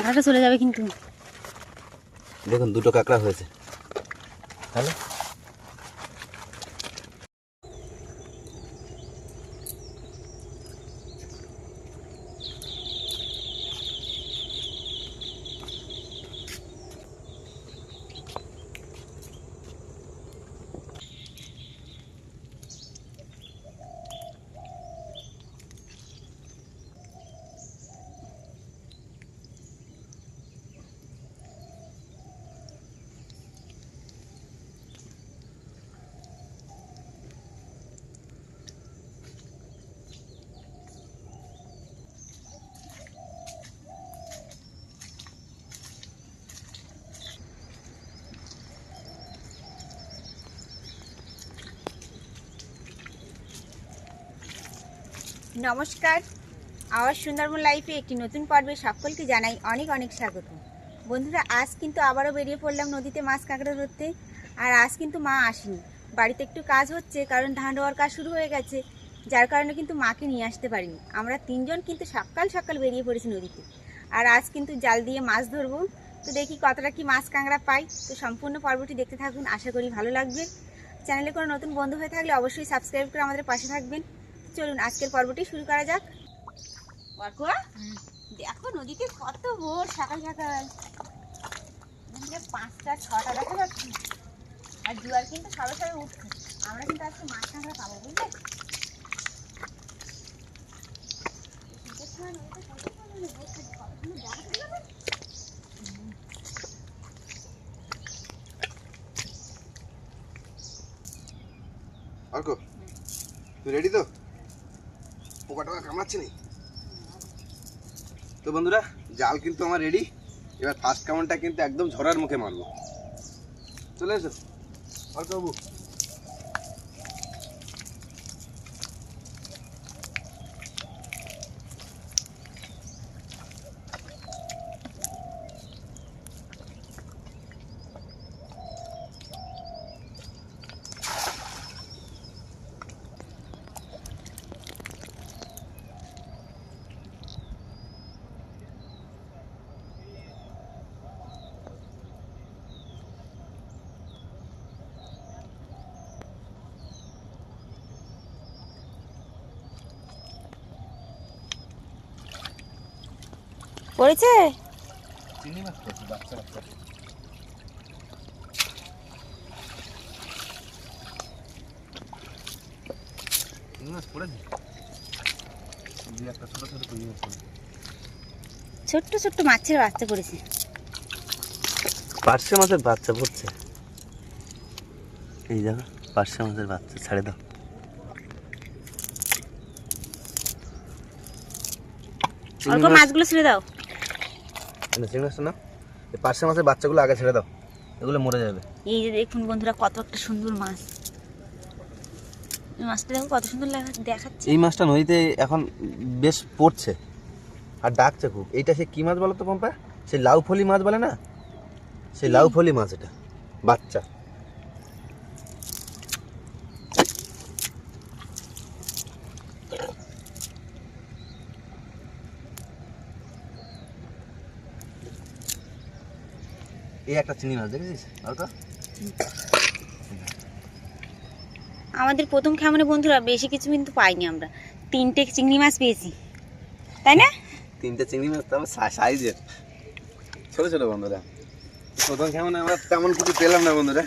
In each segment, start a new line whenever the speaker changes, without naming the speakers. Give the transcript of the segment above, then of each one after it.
কাঁকড়াটা চলে যাবে কিন্তু।
দেখুন দুটো কাঁকড়া হয়েছে। হ্যালো
নমস্কার। আওয়াজ সুন্দরবন লাইফে একটি নতুন পর্বে সকলকে জানাই অনেক অনেক স্বাগত। বন্ধুরা, আজ কিন্তু আবারও বেরিয়ে পড়লাম নদীতে মাছ কাঁকড়া ধরতে। আর আজ কিন্তু মা আসেনি। বাড়িতে একটু কাজ হচ্ছে, কারণ ধান রোয়ার কাজ শুরু হয়ে গেছে, যার কারণে কিন্তু মাকে নিয়ে আসতে পারিনি। আমরা তিনজন কিন্তু সকাল সকাল বেরিয়ে পড়েছি নদীতে। আর আজ কিন্তু জাল দিয়ে মাছ ধরবো। তো দেখি কতটা কি মাছ কাঁকড়া পাই। তো সম্পূর্ণ পর্বটি দেখতে থাকুন, আশা করি ভালো লাগবে। চ্যানেলে কোনো নতুন বন্ধু হয়ে থাকলে অবশ্যই সাবস্ক্রাইব করে আমাদের পাশে থাকবেন। চলুন আজকের পর্বটি শুরু করা যাক। দেখো নদীতে কত ভোর সকাল সকাল। পাঁচটা ছটা দেখা যাচ্ছে। আর জোয়ার কিন্তু সবে সবে উঠছে। আমরা কিন্তু আজকে মাছ কাঁকড়া পাবো বুঝলে?
রেডি তো? পোকা টোকা কামড়াচ্ছে নি তো বন্ধুরা, জাল কিন্তু আমার রেডি এবার ফার্স্ট কামানটা কিন্তু একদম ঝরার মুখে মারবো। চলে এসো। বাবু
পড়েছে
চিনি মাছ করছি বাচ্চা বাচ্চা চিনি মাছ পড়েছে দুই একটা ছোটো ছোটো চিনি মাছ পড়েছে
ছোট্ট ছোট্ট মাছের বাচ্চা পড়েছে
পার্শে মাছের বাচ্চা পড়ছে। এই দেখো পার্শে মাছের বাচ্চা ছাড়ে দাও।
মাছগুলো ছেড়ে দাও।
চিংড়ি মাছটা না এই পার্শে মাছের বাচ্চাগুলো আগে ছেড়ে দাও এগুলো মরে যাবে।
এই যে দেখুন বন্ধুরা কত একটা সুন্দর মাছ। মাছটা দেখো কত সুন্দর লাগা দেখাচ্ছে।
এই মাছটা নদীতে এখন বেশ পড়ছে আর ডাকছে খুব। এইটা সে কি মাছ বলো তো পম্পা সে লাউ ফলি মাছ বলে না? সেই লাউ ফলি মাছ এটা বাচ্চা। এই একটা চিংড়ি মাছ দেখেছিস?
আমাদের প্রথম খামারে বন্ধুরা বেশি কিছু কিন্তু পাইনি আমরা। তিনটে চিংড়ি মাছ পেয়েছি। তাই না?
তিনটে চিংড়ি মাছ তো আবার সাইজের। ছোট ছোট বন্ধুরা। প্রথম কেমন আমরা তেমন কিছু পেলাম না বন্ধুরা।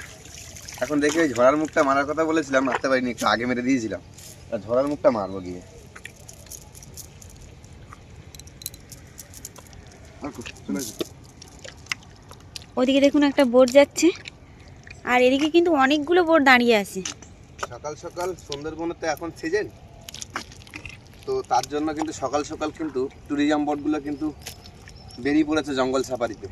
এখন দেখি ওই ঝড়ার মুখটা মারার কথা বলেছিলাম মারতে পারিনি একটু আগে মেরে দিয়েছিলাম। আর ঝড়ার মুখটা মারবো গিয়ে। আর।
ওদিকে দেখুন একটা বোট যাচ্ছে। আর এদিকে কিন্তু অনেকগুলো বোর্ড দাঁড়িয়ে আছে।
সকাল সকাল সুন্দরবনে তো এখন সিজন তো তার জন্য কিন্তু সকাল সকাল কিন্তু ট্যুরিজম বোটগুলো কিন্তু বেরিয়ে পড়েছে জঙ্গল সাফারিতে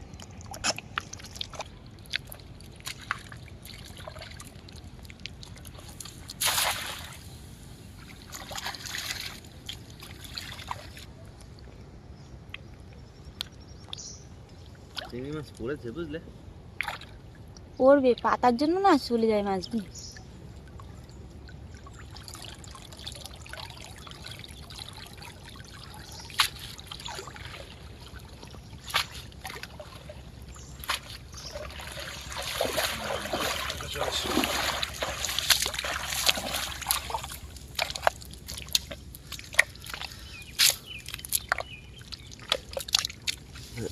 পড়েছে বুঝলে?
পড়বে পাতার জন্য না চলে যায় মাছগুলো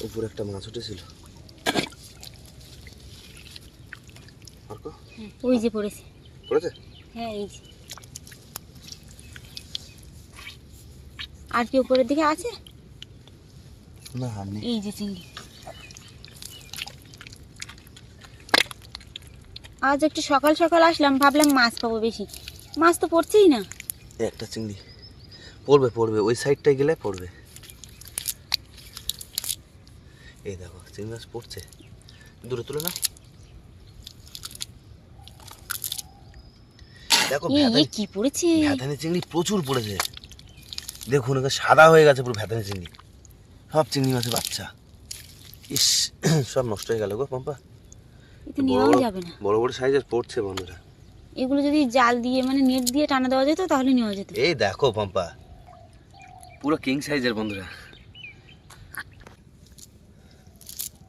উপরে একটা মাছ উঠেছিল।
ওই যে পড়েছে।
পড়েছে?
হ্যাঁ এই যে। আর কি উপরের দিকে আছে?
না
এই যে চিংড়ি আজ একটু সকাল সকাল আসলাম ভাবলাম মাছ পাবো বেশি। মাছ তো পড়ছেই না।
একটা চিংড়ি। পড়বে পড়বে। ওই সাইডটায় গেলে পড়বে। এই দেখো চিংড়ি মাছ পড়ছে। দূরে তুলে না দেখো
এ, এ কি পড়েছে?
ভ্যাদানি চিংড়ি প্রচুর পড়েছে। দেখুন সাদা হয়ে গেছে পুরো ভ্যাদানি চিংড়ি। সব চিংড়ি মাছের বাচ্চা। ইস সব নষ্ট হয়ে গেল গো পম্পা।
নেওয়াও
বড়-
যাবে না।
বড় বড় সাইজের পড়ছে বন্ধুরা।
এগুলো যদি জাল দিয়ে মানে নেট দিয়ে টানা দেওয়া যেত তাহলে নেওয়া যেত।
এই দেখো পম্পা। পুরো কিং সাইজের বন্ধুরা।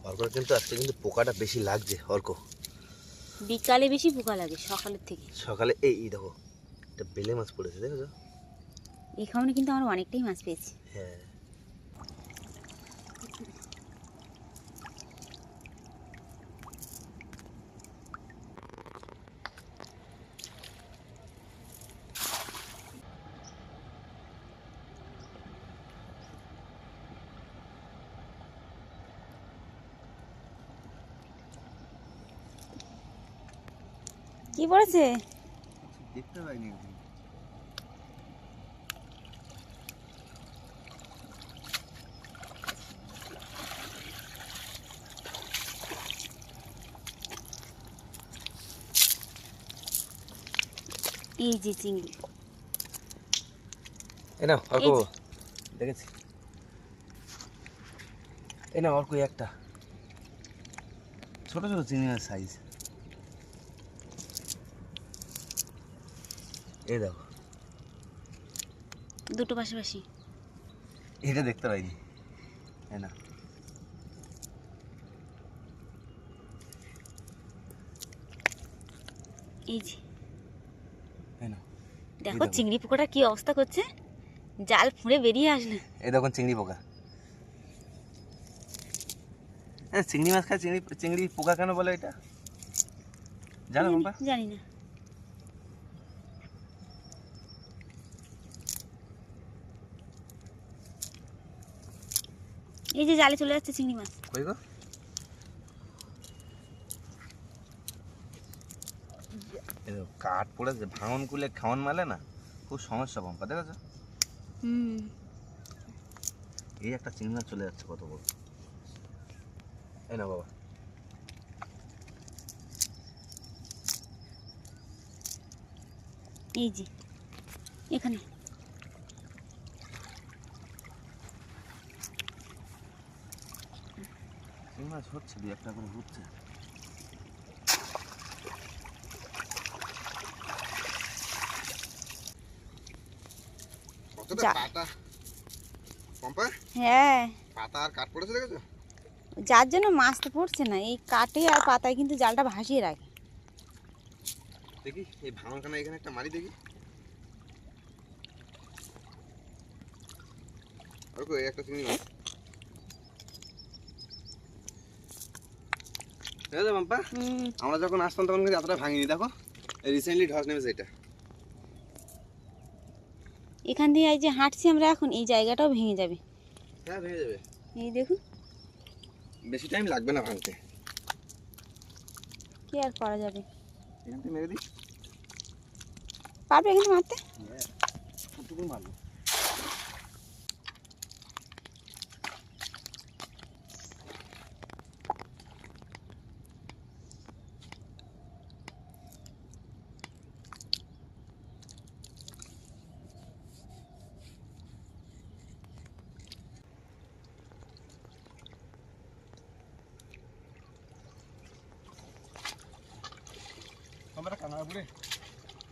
অর্কর কিন্তু আজকে কিন্তু পোকাটা বেশি লাগছে অর্ক।
বিকালে বেশি পোকা লাগে সকালের থেকে।
সকালে এই এই দেখো একটা বেলে মাছ পড়েছে দেখো
এই খাওয়ানে কিন্তু আমরা অনেকটাই মাছ পেয়েছি।
হ্যাঁ।
পড়েছে
দেখতে পাইনি
এই যে চিংড়ি।
এই নাও অর্ক দেখেছি। এই নাও অর্ক এই একটা। ছোট ছোট চিংড়ি সাইজ এই দেখো।
দুটো পাশাপাশি।
এটা দেখতে পাইনি। না
এই যে। দেখো। চিংড়ি পোকাটা কি অবস্থা করছে? জাল ফুঁড়ে বেরিয়ে আসলে।
এই দেখুন চিংড়ি পোকা। চিংড়ি মাছ খায় চিংড়ি চিংড়ি পোকা কেন বলে এটা? জানো
জানি না। এই যে জালে চলে যাচ্ছে চিংড়ি মাছ।
কই গো? কাঠ পড়েছে ভাঙন কুলে খাওয়ান মালে না খুব সমস্যা পম্পা দেখেছ?
হুম।
এই একটা চিংড়ি মাছ চলে যাচ্ছে কত বড়। এই না বাবা।
এই যে এখানে।
মাছ হচ্ছে দু একটা করে হচ্ছে।
কতটা
যা-
পাতা? পম্পা
হ্যাঁ।
পাতা আর কাঠ পড়েছে দেখেছ?
যার জন্য মাছ তো পড়ছে না এই কাটে আর পাতায় কিন্তু জালটা ভাসিয়ে রাখে।
দেখি এই ভাঙনখানা এখানে একটা মারি দেখি। একটা চিংড়ি মাছ।
পম্পা
হুম।
আমরা যখন আসতাম তখন কিন্তু এতটা ভাঙিনি দেখো। রিসেন্টলি ধস নেমেছে এটা।
এখান দিয়ে এই যে হাঁটছি আমরা এখন এই জায়গাটাও ভেঙে যাবে।
হ্যাঁ ভেঙে যাবে।
এই দেখুন।
বেশি টাইম লাগবে না ভাঙতে।
কি আর করা যাবে?
এখান থেকে মেরে দিই।
পারবে এখানে মারতে?
কতটুকু মারবো।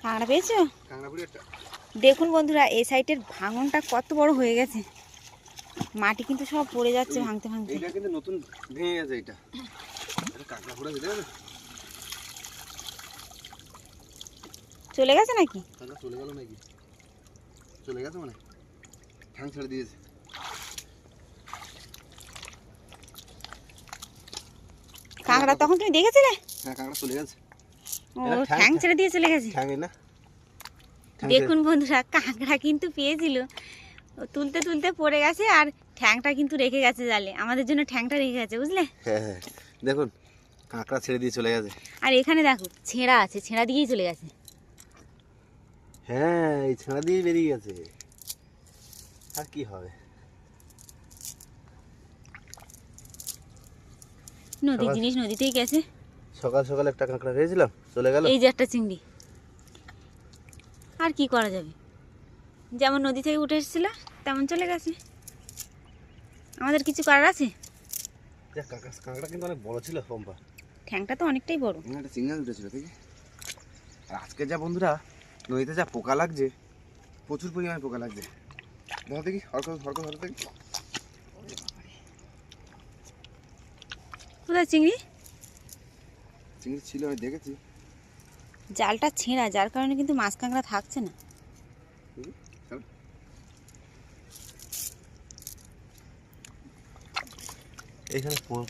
কাঁকড়া পেয়েছ দেখুন বন্ধুরা এই সাইডের ভাঙনটা কত বড় হয়ে গেছে। মাটি কিন্তু সব পড়ে যাচ্ছে ভাঙতে ভাঙতে।
এইটা কিন্তু নতুন ভেঙে গেছে এটা এটা কাঁকড়া
চলে গেছে নাকি?
চলে গেল নাকি? চলে গেছে মানে? ঠ্যাং ছেড়ে দিয়েছে।
কাঁকড়া তখন তুমি দেখেছিলে?
হ্যাঁ কাঁকড়া চলে গেছে।
ও
ঠ্যাং-
ছেড়ে দিয়ে চলে গেছে?
না।
দেখুন বন্ধুরা কাঁকড়া কিন্তু পেয়েছিল। তুলতে তুলতে পড়ে গেছে আর ঠ্যাংটা কিন্তু রেখে গেছে জালে। আমাদের জন্য ঠ্যাংটা রেখে গেছে বুঝলে?
হ্যাঁ হ্যাঁ। দেখুন কাঁকড়া ছেড়ে দিয়ে চলে গেছে।
আর এখানে দেখো ছেঁড়া আছে ছেঁড়া দিয়েই চলে গেছে।
হ্যাঁ এই ছেঁড়া দিয়ে বেরিয়ে গেছে। আর কি হবে?
নদীর জিনিস নদীতেই গেছে।
সকাল সকাল একটা কাঁকড়া পেয়েছিলাম চলে গেল।
এই যে একটা চিংড়ি। আর কি করা যাবে? যেমন নদী থেকে উঠে এসেছিল তেমন চলে গেছে। আমাদের কিছু করার আছে?
কাঁকড়া কাঁকড়া কিন্তু অনেক বড় ছিল পম্পা।
ঠ্যাংটা তো অনেকটাই বড়।
একটা সিঙ্গেল উঠেছিল দেখি। আর আজকে যা বন্ধুরা নদীতে যা পোকা লাগছে প্রচুর পরিমাণে পোকা লাগছে। দেখো দেখি হরক হরক হরক দেখি।
কোথায় চিংড়ি?
চিংড়ি ছিল আমি দেখেছি।
জালটা ছেঁড়া যার কারণে কিন্তু মাছ কাঁকড়া থাকছে না।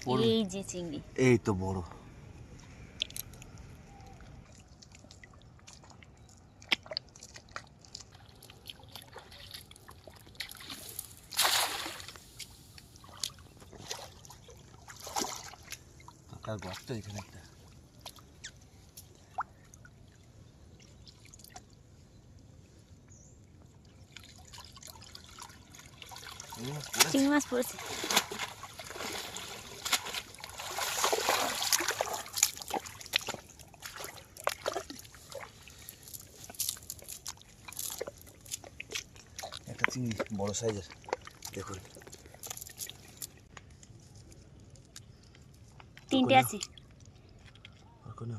পড়-
এই যে চিংড়ি।
এই তো বড়। কাকার গর্ত এখানে একটা হুম, পড়েছে।
চিংড়ি মাছ পড়েছে
একটা চিংড়ি বড় সাইজের দেখুন
তিনটে আছে
আর কোনো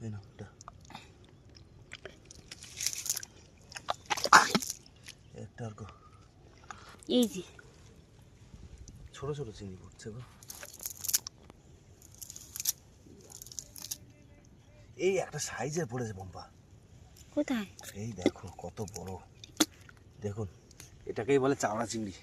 এই নাও এটা একটা আর কো-
এই যে।
ছোট ছোট চিংড়ি পড়ছে গো। এই একটা সাইজের পড়েছে পম্পা।
কোথায়?
এই দেখো কত বড়। দেখুন এটাকেই বলে চাওড়া চিংড়ি।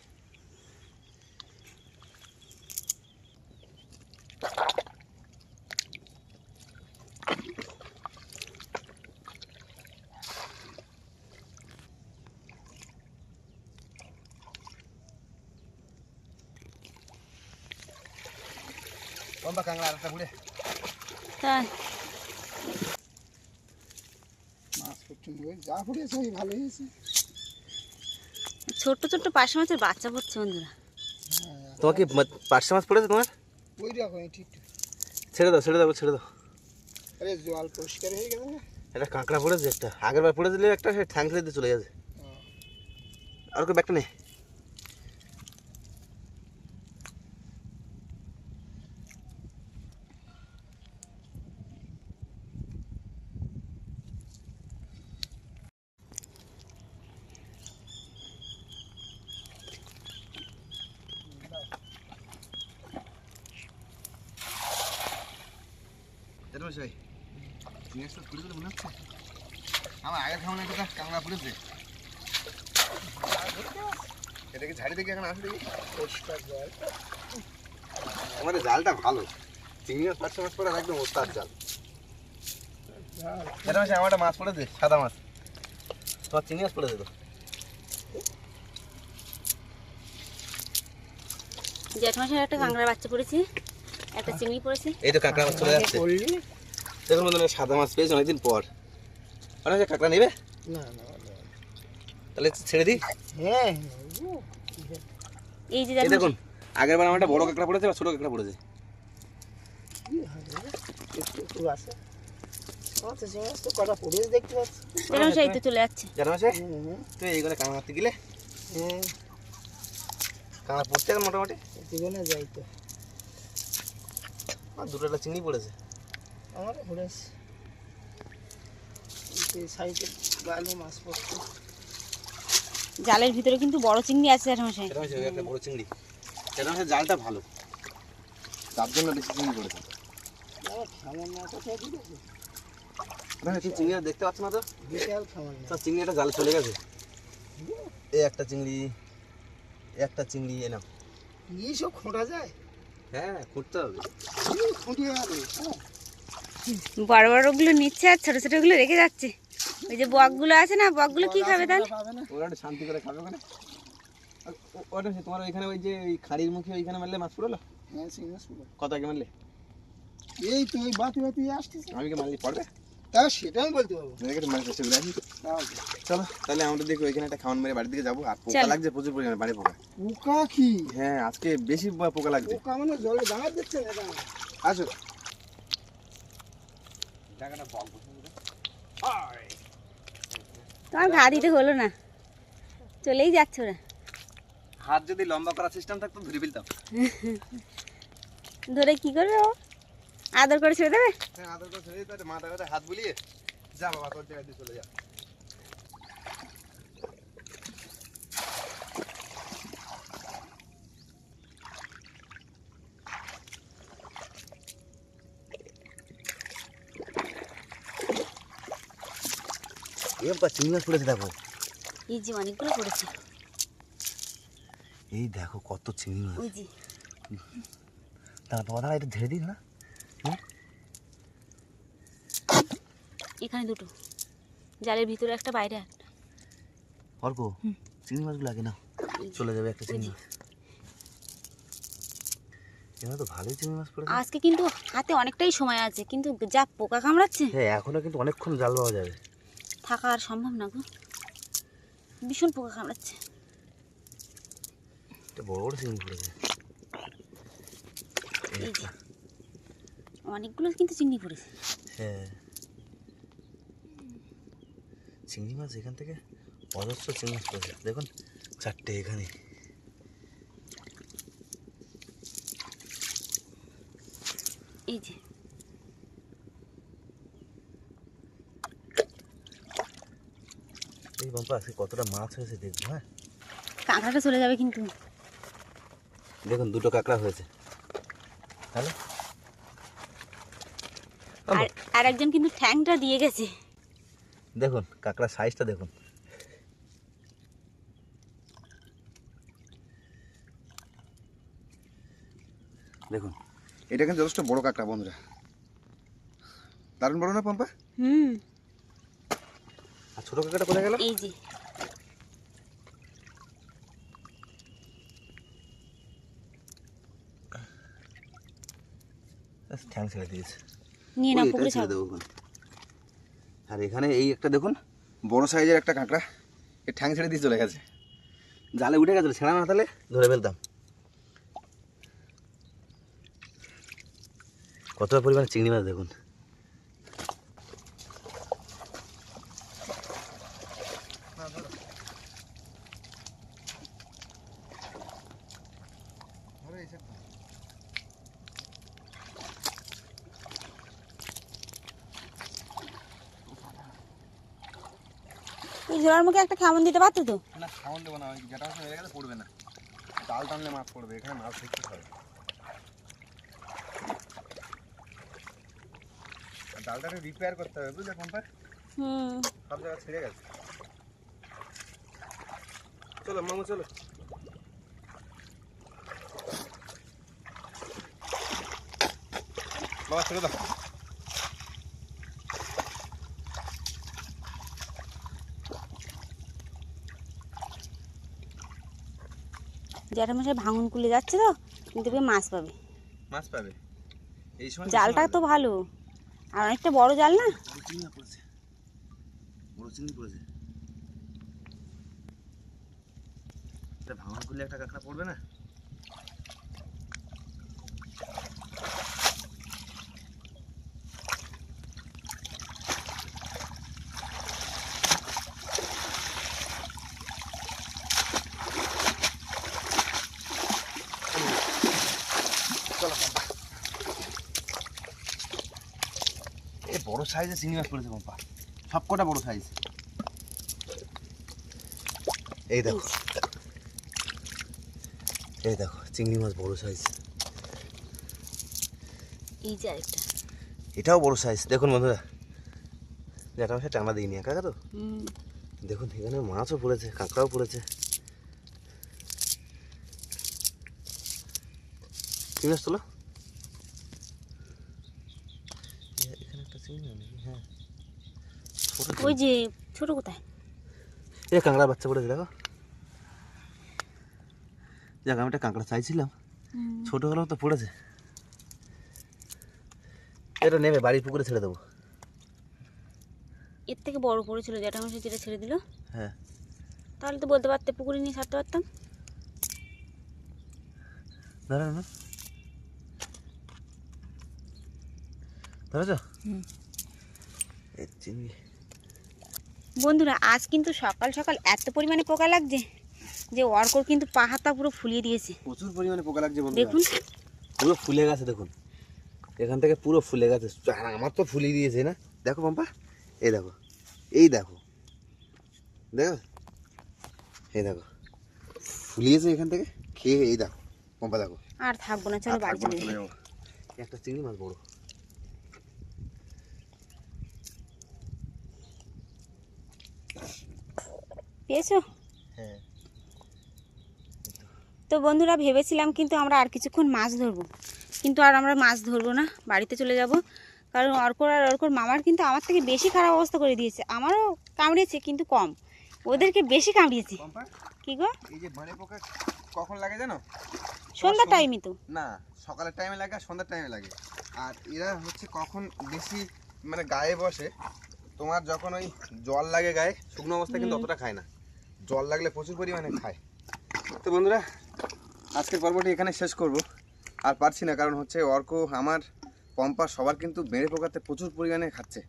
মাছ ওই যা পড়েছে ওই ভালোই
ছোট্ট ছোট্ট পাশে মাছের বাচ্চা পড়ছে বন্ধুরা।
তোমার কি পার্শে মাছ পড়েছে তোমার?
ওই ঠিক।
ছেড়ে দাও ছেড়ে দাও ছেড়ে দাও।
আরে জল পরিষ্কার হয়ে গেল না?
একটা কাঁকড়া পড়েছে একটা। আগের বার পড়ে দিলে একটা সে ঠ্যাং ফেলে দিয়ে চলে গেছে। আর ওকে ব্যাগটা নেই এটা সেই জিনিসটা তুলে দিলে মনে হচ্ছে আমার আগের খাওয়ানো একটা কাঁকড়া পড়েছে? এটা কি ঝাড়ি দেখি এখন আসে দেখি
পরিষ্কার জল
আমাদের জালটা ভালো। চিংড়ি মাছ পাঁচশো মাছ পড়ে একদম ওস্তাদ জাল। এটা মাসে আমার একটা মাছ পড়েছে সাদা মাছ। তোমার চিংড়ি মাছ পড়েছে তো?
জেঠ মাসের একটা কাঁকড়ার বাচ্চা পড়েছে একটা চিংড়ি পড়েছে।
এই তো কাঁকড়া মাছ চলে যাচ্ছে
করলি
দেখুন বন্ধুরা সাদা মাছ পেয়েছে অনেকদিন পর। অনেক কাঁকড়া নেবে?
না না না।
তাহলে ছেড়ে দিই?
হ্যাঁ।
এই যে দেখুন
আগের বার আমার একটা বড় কাঁকড়া পড়েছে আর ছোট কাঁকড়া পড়েছে।
হ্যাঁ।
মোটামুটি?
জীবনে যাই তো।
আর দুটো একটা চিংড়ি পড়েছে।
আমার পড়েছে। এই সাইডে গালে মাছ পড়ছে
জালের ভিতরে কিন্তু বড় চিংড়ি আছে জেঠ মশাই।
এটা হচ্ছে একটা বড় চিংড়ি। এটা হচ্ছে জালটা ভালো। তার জন্য বেশি চিংড়ি পড়েছে
আমার খামার দিয়েছে
চিংড়ি দেখতে পাচ্ছ না তো?
বিশাল খামার। না
সব চিংড়ি একটা জাল চলে গেছে। এই একটা চিংড়ি এই একটা চিংড়ি এ নাও।
এই সব খোঁড়া যায়?
হ্যাঁ খুঁড়তে হবে।
খুঁটিয়ে যাবে হ্যাঁ।
বড় বড়গুলো নিচ্ছে আর ছোট ছোটগুলো রেখে যাচ্ছে। ওই যে বকগুলো আছে না বকগুলো কি খাবে তাহলে?
ওরা শান্তি করে খাবে ওখানে। ওটা সে তোমার ওইখানে ওই যে ওই খাড়ির মুখে ওইখানে মারলে মাছ পড়ল
হ্যাঁ
কত আগে মারলে?
এই তো এই বাতি বাতি আসতেছে।
আমি কি মারলি পড়বে?
তা সেটা আমি বলতে পারব
দেখে মাছ
তাও তো।
চলো তাহলে আমরা দেখি ওইখানে একটা খাওয়ান মেরে বাড়ির দিকে যাব। আর পোকা লাগছে প্রচুর পরিমাণে বাড়ি পোকা।
পোকা কি?
হ্যাঁ আজকে বেশি পোকা লাগছে।
পোকা মানে জলে দাঁড়া দিচ্ছে না
আসো। জায়গাটা বক
তোমার ঘা দিতে হলো না। চলেই যাচ্ছ ওরা।
হাত যদি লম্বা করার সিস্টেম থাকতো ধরে ফেলতাম।
ধরে কি করবে ও? আদর করে ছেড়ে দেবে?
হ্যাঁ আদর করে ছেড়ে দিতে মাথা করে হাত বুলিয়ে যা বাবা তোর জায়গায় চলে যা। চিংড়ি মাছ পড়েছে দেখো।
এই যে অনেকগুলো পড়েছে।
এই দেখো কত চিংড়ি মাছ।
ওই যে।
দাঁড়া বাবা দাঁড়া এটা ধরে দিন না।
এখানে দুটো। জালের ভিতরে একটা বাইরে একটা।
অল্প চিংড়ি মাছগুলো আগে না চলে যাবে একটা চিংড়ি মাছ। এখানে তো ভালোই চিংড়ি মাছ পড়েছে।
আজকে কিন্তু হাতে অনেকটাই সময় আছে কিন্তু যা পোকা কামড়াচ্ছে।
হ্যাঁ এখনও কিন্তু অনেকক্ষণ জাল পাওয়া যাবে।
থাকা আর সম্ভব না গো। ভীষণ পোকা কামড়াচ্ছে।
বড় বড় চিংড়ি পড়েছে।
অনেকগুলো কিন্তু চিংড়ি পড়েছে।
হ্যাঁ। চিংড়ি মাছ এখান থেকে অজস্র চিংড়ি মাছ পড়েছে। দেখুন চারটে এখানে।
এই যে
এই বাম্পা আজকে কতটা মাছ হয়েছে দেখব হ্যাঁ?
কাঁকড়াটা চলে যাবে কিন্তু।
দেখুন দুটো কাঁকড়া হয়েছে। তাহলে
আর আর একজন কিন্তু ঠ্যাংটা দিয়ে গেছে।
দেখুন কাঁকড়ার সাইজটা দেখুন। দেখুন। এটা কিন্তু যথেষ্ট বড় কাঁকড়া বন্ধুরা। দারুণ বড় না পাম্পা?
হুম।
ছোট কাঁকড়া কোথায় গেল?
এই যে।
ঠ্যাং ছেড়ে দিয়েছে।
নিয়ে না পুকুরে
ছেড়ে দেবো আর এখানে এই একটা দেখুন বড় সাইজের একটা কাঁকড়া এ ঠ্যাং ছেড়ে দিয়ে চলে গেছে। জালে উঠে গেছিল ছেঁড়া না তাহলে ধরে ফেলতাম। কতটা পরিমাণে চিংড়ি মাছ দেখুন।
ঝোড়ার মুখে একটা খামন দিতে পারতো তো?
না খাওয়ান দেবো না যেটা হয়ে গেলে পড়বে না। জাল টানলে মাছ পড়বে এখানে মাছ দেখতে হবে জালটাকে রিপেয়ার করতে হবে বুঝলে কম্পার
হুম।
সব জায়গা ছিঁড়ে গেছে। চলো মামু চলো। বাবা ছেড়ে দাও।
জ্যাঠা মশাই ভাঙন কুলে যাচ্ছে তো কিন্তু দেখবে মাছ পাবে।
মাছ পাবে? এই সময়
জালটা তো ভালো আর অনেকটা বড় জাল না?
বড় চিংড়ি পড়েছে। ভাঙন কুলে একটা কাঁকড়া পড়বে না? বড় চিংড়ি মাছ পড়েছে কম্পা। সব কটা বড় সাইজ। এই দেখো। এই দেখো চিংড়ি মাছ বড় সাইজ।
এই যে আরেকটা।
এটাও বড় সাইজ। দেখুন বন্ধুরা। যেটা আমি টানা দিইনি একা তো? দেখুন এখানে মাছও পড়েছে কাঁকড়াও পড়েছে।
চিংড়ি মাছ তোলো এ- এখানে একটা চিংড়ি মাছ নাকি? হ্যাঁ ছোট
ওই যে ছোট কোথায়?
এ কাঁকড়া বাচ্চা পড়েছে দেখো। যাক আমি একটা কাঁকড়া চাইছিলাম। ছোট হলেও তো পড়েছে। এটা নেবে বাড়ির পুকুরে ছেড়ে দেবো।
এর থেকে বড় পড়েছিল যেটা আমার যেটা ছেড়ে দিল।
হ্যাঁ।
তাহলে তো বলতে পারতে পুকুরে নিয়ে ছাড়তে পারতাম।
ধরে না ধরেছ
হুম।
এই চিংড়ি।
বন্ধুরা আজ কিন্তু সকাল সকাল এত পরিমাণে পোকা লাগছে যে অর্কর কিন্তু পা হাতটা পুরো ফুলিয়ে দিয়েছে।
প্রচুর পরিমাণে পোকা লাগছে
দেখুন।
পুরো ফুলে গেছে দেখুন। এখান থেকে পুরো ফুলে গেছে। আমার তো ফুলিয়ে দিয়েছে না। দেখো পাম্পা এই দেখো এই দেখো। দেখো? এই দেখো। ফুলিয়েছে এখান থেকে? খেয়ে এই দেখো পাম্পা দেখো।
আর থাকব না চলো বাড়ি চলে
একটা চিংড়ি মাছ বড়।
পেয়েছ?
হ্যাঁ।
তো বন্ধুরা ভেবেছিলাম কিন্তু আমরা আর কিছুক্ষণ মাছ ধরবো। কিন্তু আর আমরা মাছ ধরবো না বাড়িতে চলে যাব। কারণ অর্কর আর অর্কর মামার কিন্তু আমার থেকে বেশি খারাপ অবস্থা করে দিয়েছে। আমারও কামড়েছে কিন্তু কম। ওদেরকে বেশি কামড়িয়েছে। কি গো?
এই যে ভাঁড়ে পোকা কখন লাগে জানো?
সন্ধ্যার টাইমই তো।
না সকালের টাইমে লাগে আর সন্ধ্যার টাইমে লাগে। আর এরা হচ্ছে কখন বেশি মানে গায়ে বসে তোমার যখন ওই জল লাগে গায়ে শুকনো অবস্থা কিন্তু অতটা খায় না। জল লাগলে প্রচুর পরিমাণে খায়। তো বন্ধুরা আজকের পর্বটি এখানে শেষ করব। আর পারছি না কারণ হচ্ছে অর্ক আমার পম্পা সবার কিন্তু বেড়ে পোকাতে প্রচুর পরিমাণে খাচ্ছে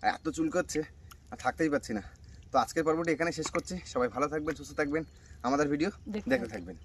আর এত চুল করছে আর থাকতেই পারছি না। তো আজকের পর্বটি এখানে শেষ করছি। সবাই ভালো থাকবেন সুস্থ থাকবেন। আমাদের ভিডিও দেখতে থাকবেন।